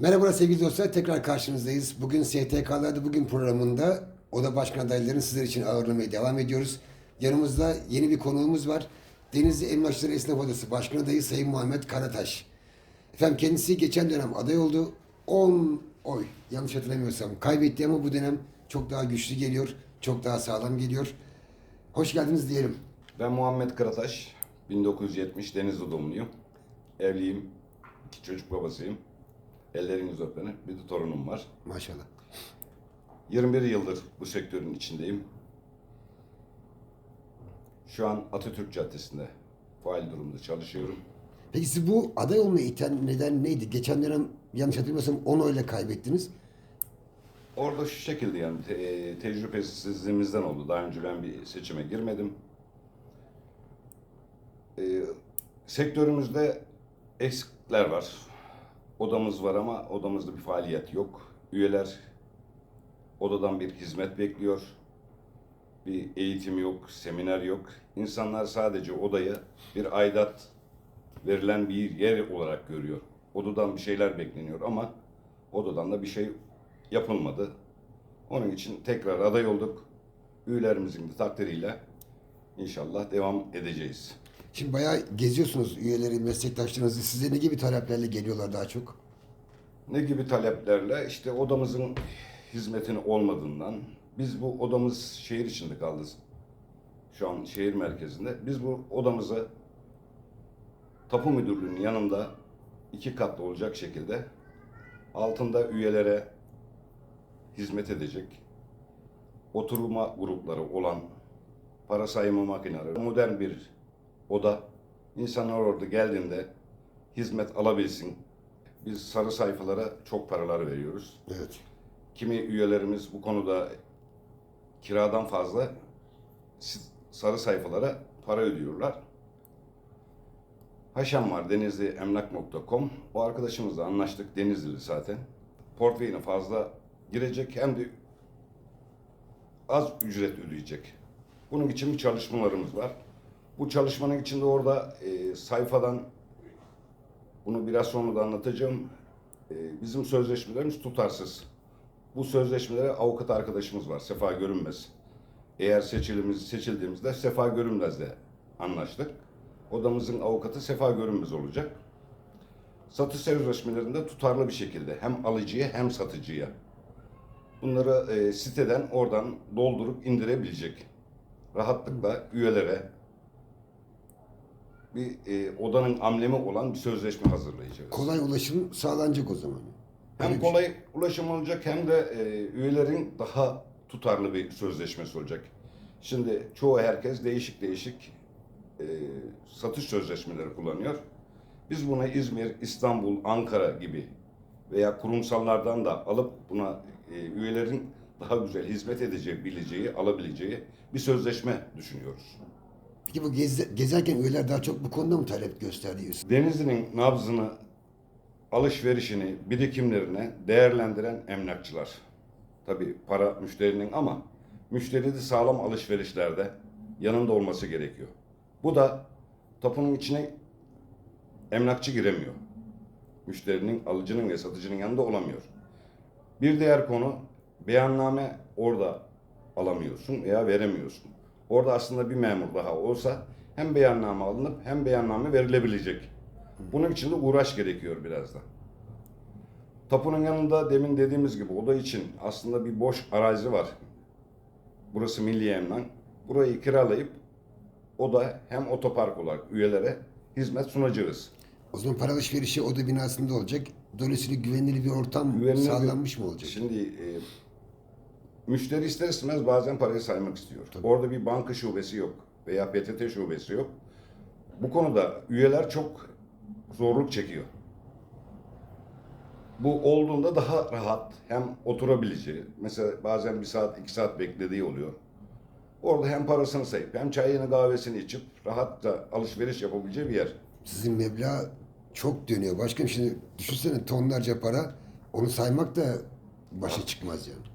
Merhaba sevgili dostlar, tekrar karşınızdayız. Bugün STK'larda Bugün programında Oda Başkan adaylarını sizler için ağırlamaya devam ediyoruz. Yanımızda yeni bir konuğumuz var. Denizli Emlakçıları Esnaf Odası Başkan Adayı Sayın Muhammed Karataş. Efendim kendisi geçen dönem aday oldu. 10 oy yanlış hatırlamıyorsam kaybetti ama bu dönem çok daha güçlü geliyor. Çok daha sağlam geliyor. Hoş geldiniz diyelim. Ben Muhammed Karataş, 1970 Denizli doğumluyum. Evliyim, iki çocuk babasıyım. Elleriniz öpeni, bir de torunum var. Maşallah. 21 yıldır bu sektörün içindeyim. Şu an Atatürk Caddesi'nde faal durumda çalışıyorum. Peki siz bu aday olmaya iten neden neydi? Geçen dönem yanlış hatırlamıyorsam 10 oyla kaybettiniz. Orada şu şekilde yani te- tecrübesizliğimizden oldu. Daha önce ben bir seçime girmedim. Ee, sektörümüzde eksikler var. Odamız var ama odamızda bir faaliyet yok. Üyeler odadan bir hizmet bekliyor. Bir eğitim yok, seminer yok. İnsanlar sadece odayı bir aidat verilen bir yer olarak görüyor. Odadan bir şeyler bekleniyor ama odadan da bir şey yapılmadı. Onun için tekrar aday olduk. Üyelerimizin de takdiriyle inşallah devam edeceğiz. Şimdi bayağı geziyorsunuz üyeleri, meslektaşlarınızı. Size ne gibi taleplerle geliyorlar daha çok? Ne gibi taleplerle? İşte odamızın hizmetini olmadığından, biz bu odamız şehir içinde kaldı. Şu an şehir merkezinde. Biz bu odamızı tapu müdürlüğünün yanında iki katlı olacak şekilde altında üyelere hizmet edecek oturma grupları olan para sayma makineleri, modern bir oda. İnsanlar orada geldiğinde hizmet alabilsin. Biz sarı sayfalara çok paralar veriyoruz. Evet. Kimi üyelerimiz bu konuda kiradan fazla sarı sayfalara para ödüyorlar. Haşam var denizliemlak.com. O arkadaşımızla anlaştık. Denizlili zaten. Portföyüne fazla girecek hem de az ücret ödeyecek. Bunun için bir çalışmalarımız var. Bu çalışmanın içinde orada e, sayfadan bunu biraz sonra da anlatacağım. E, bizim sözleşmelerimiz tutarsız. Bu sözleşmelere avukat arkadaşımız var. Sefa Görünmez. Eğer seçilimiz seçildiğimizde Sefa Görünmez'le anlaştık. Odamızın avukatı Sefa Görünmez olacak. Satış sözleşmelerinde tutarlı bir şekilde hem alıcıya hem satıcıya. Bunları e, siteden oradan doldurup indirebilecek. Rahatlıkla üyelere bir e, odanın amblemi olan bir sözleşme hazırlayacağız. Kolay ulaşım sağlanacak o zaman. Öyle Hem bir şey. kolay ulaşım olacak hem de e, üyelerin daha tutarlı bir sözleşmesi olacak. Şimdi çoğu herkes değişik değişik e, satış sözleşmeleri kullanıyor. Biz buna İzmir, İstanbul, Ankara gibi veya kurumsallardan da alıp buna e, üyelerin daha güzel hizmet edeceği, bileceği, alabileceği bir sözleşme düşünüyoruz. Peki bu gez, gezerken üyeler daha çok bu konuda mı talep gösteriyorsun? Denizli'nin nabzını, alışverişini, birikimlerini değerlendiren emlakçılar. Tabi para müşterinin ama müşteri de sağlam alışverişlerde yanında olması gerekiyor. Bu da tapunun içine emlakçı giremiyor. Müşterinin, alıcının ve satıcının yanında olamıyor. Bir diğer konu beyanname orada alamıyorsun veya veremiyorsun. Orada aslında bir memur daha olsa hem beyanname alınıp hem beyanname verilebilecek. Bunun için de uğraş gerekiyor biraz da. Tapunun yanında demin dediğimiz gibi oda için aslında bir boş arazi var. Burası Milli Emlak. Burayı kiralayıp oda hem otopark olarak üyelere hizmet sunacağız. O zaman para alışverişi oda binasında olacak. Dolayısıyla güvenilir bir ortam Güvenilir bir- sağlanmış mı olacak? Şimdi e, müşteri ister istemez bazen parayı saymak istiyor. Tabii. Orada bir banka şubesi yok veya PTT şubesi yok. Bu konuda üyeler çok zorluk çekiyor. Bu olduğunda daha rahat hem oturabileceği, mesela bazen bir saat iki saat beklediği oluyor. Orada hem parasını sayıp hem çayını kahvesini içip rahatça alışveriş yapabileceği bir yer. Sizin meblağ çok dönüyor. Başkanım şimdi düşünsene tonlarca para. Onu saymak da başa çıkmaz yani.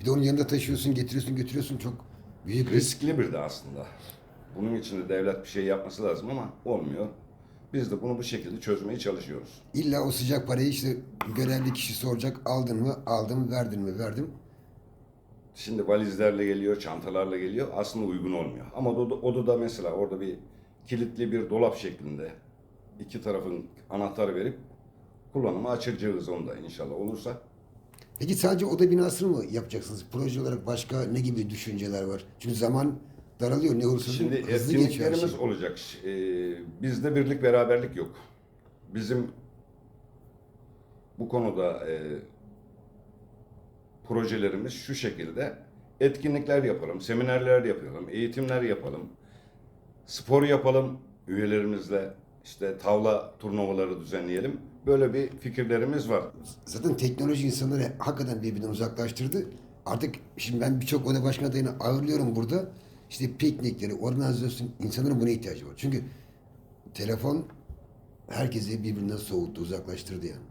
Bir de onun yanında taşıyorsun, getiriyorsun, götürüyorsun. Çok büyük risk. Riskli bir de aslında. Bunun için de devlet bir şey yapması lazım ama olmuyor. Biz de bunu bu şekilde çözmeye çalışıyoruz. İlla o sıcak parayı işte görevli kişi soracak. Aldın mı? Aldım. Verdin mi? Verdim. Şimdi valizlerle geliyor, çantalarla geliyor. Aslında uygun olmuyor. Ama o da, o da mesela orada bir kilitli bir dolap şeklinde iki tarafın anahtarı verip kullanıma açacağız onu da inşallah olursa. Peki sadece oda binasını mı yapacaksınız? Proje olarak başka ne gibi düşünceler var? Çünkü zaman daralıyor. Ne olursa Şimdi hızlı geçiyor etkinliklerimiz şey. olacak. Ee, bizde birlik beraberlik yok. Bizim bu konuda e, projelerimiz şu şekilde etkinlikler yapalım, seminerler yapalım, eğitimler yapalım, spor yapalım üyelerimizle işte tavla turnuvaları düzenleyelim. Böyle bir fikirlerimiz var. Zaten teknoloji insanları hakikaten birbirinden uzaklaştırdı. Artık şimdi ben birçok oda başkan adayını ağırlıyorum burada. İşte piknikleri, organizasyon, insanların buna ihtiyacı var. Çünkü telefon herkesi birbirinden soğuttu, uzaklaştırdı yani.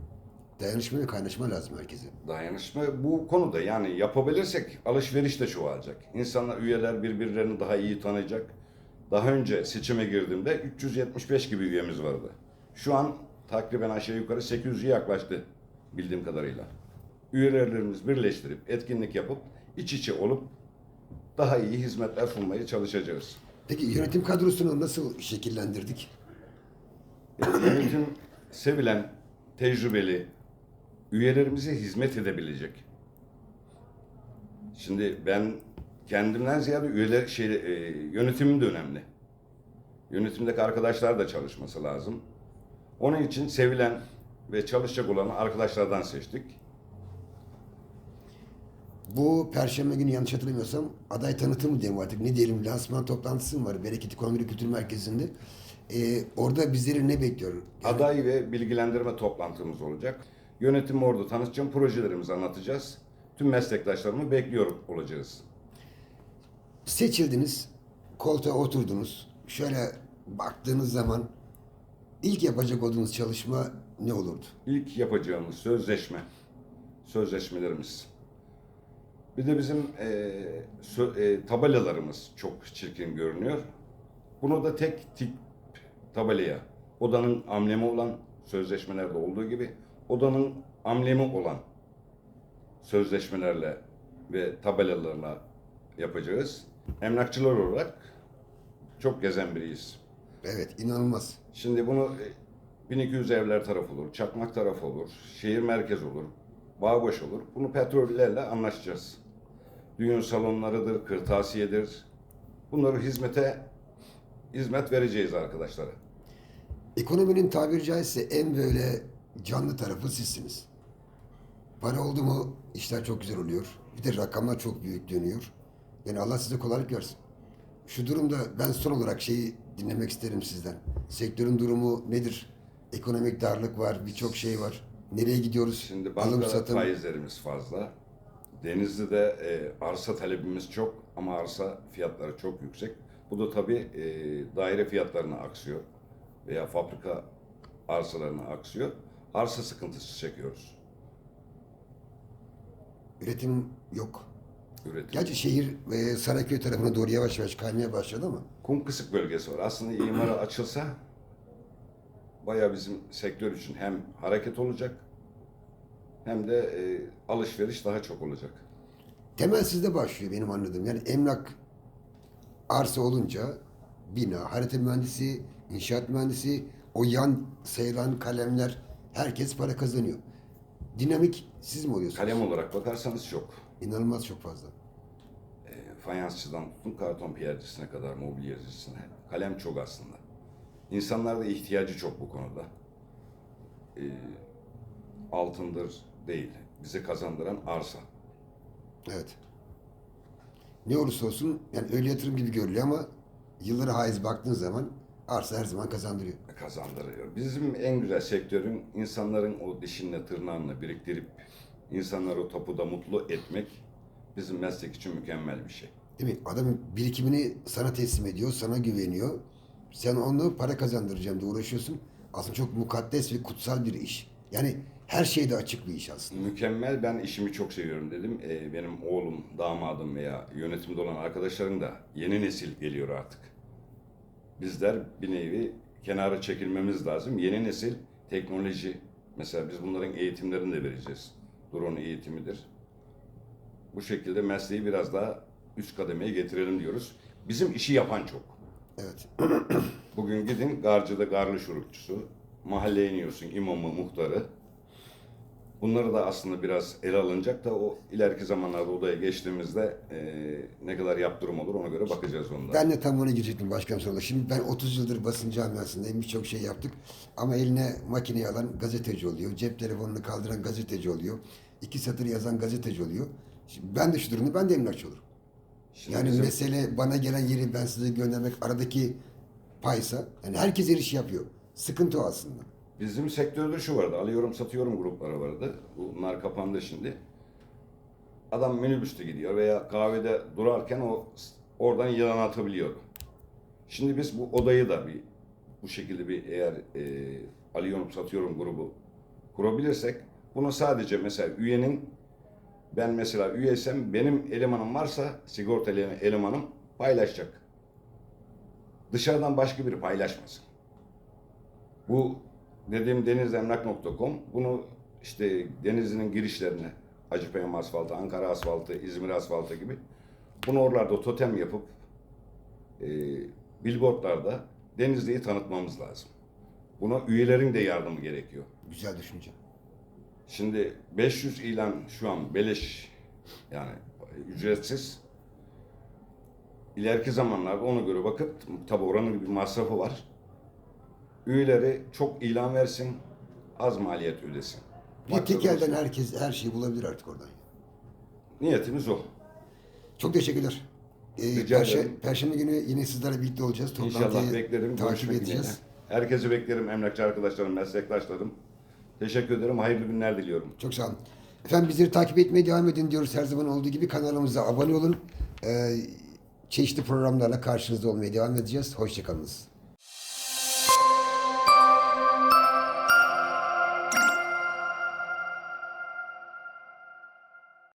Dayanışma ve kaynaşma lazım herkese. Dayanışma bu konuda yani yapabilirsek alışveriş de çoğalacak. İnsanlar, üyeler birbirlerini daha iyi tanıyacak. Daha önce seçime girdiğimde 375 gibi üyemiz vardı. Şu an takriben aşağı yukarı 800'e yaklaştı bildiğim kadarıyla. Üyelerimiz birleştirip etkinlik yapıp iç içe olup daha iyi hizmetler sunmaya çalışacağız. Peki yönetim kadrosunu nasıl şekillendirdik? Yönetim sevilen, tecrübeli, üyelerimize hizmet edebilecek. Şimdi ben kendimden ziyade üyeler şey e, yönetimim de önemli. Yönetimdeki arkadaşlar da çalışması lazım. Onun için sevilen ve çalışacak olan arkadaşlardan seçtik. Bu perşembe günü yanlış hatırlamıyorsam aday tanıtımı diyelim artık ne diyelim lansman toplantısı mı var Bereketi Kongre Kültür Merkezi'nde. Ee, orada bizleri ne bekliyor? Yani Aday ve bilgilendirme toplantımız olacak. Yönetimi orada tanıtacağım, projelerimizi anlatacağız. Tüm meslektaşlarımı bekliyor olacağız. Seçildiniz, koltuğa oturdunuz. Şöyle baktığınız zaman ilk yapacak olduğunuz çalışma ne olurdu? İlk yapacağımız sözleşme, sözleşmelerimiz. Bir de bizim e, sö- e, tabelalarımız çok çirkin görünüyor. Bunu da tek tip tabelaya, odanın amblemi olan sözleşmelerde olduğu gibi odanın amblemi olan sözleşmelerle ve tabelalarla yapacağız. Emlakçılar olarak çok gezen biriyiz. Evet, inanılmaz. Şimdi bunu e, 1200 evler tarafı olur, Çakmak tarafı olur, şehir merkezi olur, Bağbaş olur. Bunu petrollerle anlaşacağız. Düğün salonlarıdır, kırtasiyedir. Bunları hizmete hizmet vereceğiz arkadaşlara. Ekonominin tabiri caizse en böyle canlı tarafı sizsiniz. Para oldu mu işler çok güzel oluyor. Bir de rakamlar çok büyük dönüyor. Yani Allah size kolaylık versin. Şu durumda ben son olarak şeyi dinlemek isterim sizden. Sektörün durumu nedir? Ekonomik darlık var, birçok şey var. Nereye gidiyoruz? Şimdi satım. faizlerimiz fazla. Denizli'de e, arsa talebimiz çok ama arsa fiyatları çok yüksek. Bu da tabii e, daire fiyatlarına aksıyor veya fabrika arsalarına aksıyor. Arsa sıkıntısı çekiyoruz. Üretim yok. Üretim. Gerçi şehir ve Sarayköy tarafına doğru yavaş yavaş kaymaya başladı ama Kum kısık bölgesi var. Aslında imara açılsa bayağı bizim sektör için hem hareket olacak hem de e, alışveriş daha çok olacak. temel sizde başlıyor benim anladığım. Yani emlak arsa olunca bina, harita mühendisi, inşaat mühendisi, o yan sayılan kalemler herkes para kazanıyor. Dinamik siz mi oluyorsunuz? Kalem olarak bakarsanız çok. İnanılmaz çok fazla. E, fayansçıdan tutun karton piyercisine kadar mobilyacısına. Kalem çok aslında. İnsanlarda ihtiyacı çok bu konuda. E, altındır değil. Bize kazandıran arsa. Evet. Ne olursa olsun yani öyle yatırım gibi görülüyor ama yıllara haiz baktığın zaman arsa her zaman kazandırıyor. kazandırıyor. Bizim en güzel sektörün insanların o dişinle tırnağını biriktirip insanları tapuda mutlu etmek bizim meslek için mükemmel bir şey. Değil mi? Adam birikimini sana teslim ediyor, sana güveniyor. Sen onu para kazandıracağım diye uğraşıyorsun. Aslında çok mukaddes ve kutsal bir iş. Yani her şeyde açık bir iş aslında. Mükemmel ben işimi çok seviyorum dedim. Ee, benim oğlum, damadım veya yönetimde olan arkadaşlarım da yeni nesil geliyor artık. Bizler bir nevi kenara çekilmemiz lazım. Yeni nesil teknoloji, mesela biz bunların eğitimlerini de vereceğiz. Drone eğitimidir. Bu şekilde mesleği biraz daha üst kademeye getirelim diyoruz. Bizim işi yapan çok. Evet. Bugün gidin Garcı'da garlı şurupçusu, mahalleye iniyorsun imamı, muhtarı. Bunları da aslında biraz ele alınacak da o ileriki zamanlarda odaya geçtiğimizde eee, ne kadar yaptırım olur ona göre bakacağız onda. Ben de tam ona girecektim başkanım sonra. Şimdi ben 30 yıldır basın camiasındayım. Birçok şey yaptık. Ama eline makineyi alan gazeteci oluyor. Cep telefonunu kaldıran gazeteci oluyor. iki satır yazan gazeteci oluyor. Şimdi ben de şu durumda ben de emlakçı olurum. Şimdi Yani bizim- mesele bana gelen yeri ben size göndermek aradaki paysa. Yani herkes eriş yapıyor. Sıkıntı o aslında. Bizim sektörde şu vardı, alıyorum satıyorum grupları vardı. Bunlar kapandı şimdi. Adam minibüste gidiyor veya kahvede durarken o oradan yılan atabiliyordu. Şimdi biz bu odayı da bir bu şekilde bir eğer e, alıyorum satıyorum grubu kurabilirsek bunu sadece mesela üyenin ben mesela üyeysem benim elemanım varsa sigortalı elemanım paylaşacak. Dışarıdan başka biri paylaşmasın. Bu dediğim denizemlak.com bunu işte denizinin girişlerine Acıpayam asfaltı, Ankara asfaltı, İzmir asfaltı gibi bunu oralarda totem yapıp e, billboardlarda Denizli'yi tanıtmamız lazım. Buna üyelerin de yardımı gerekiyor. Güzel düşünce. Şimdi 500 ilan şu an beleş yani ücretsiz. İleriki zamanlarda ona göre bakıp tabi oranın bir masrafı var. Üyeleri çok ilan versin, az maliyet ödesin. Bir tek elden olsun. herkes her şeyi bulabilir artık oradan. Niyetimiz o. Çok teşekkürler. Ee, Rica Perşe- ederim. Perşembe günü yine sizlerle birlikte olacağız. İnşallah Toplantıyı beklerim. takip Görüşmek edeceğiz. dileğiyle. Herkesi beklerim emlakçı arkadaşlarım, meslektaşlarım. Teşekkür ederim. Hayırlı günler diliyorum. Çok sağ olun. Efendim bizleri takip etmeye devam edin diyoruz her zaman olduğu gibi. Kanalımıza abone olun. Ee, çeşitli programlarla karşınızda olmaya devam edeceğiz. Hoşçakalınız.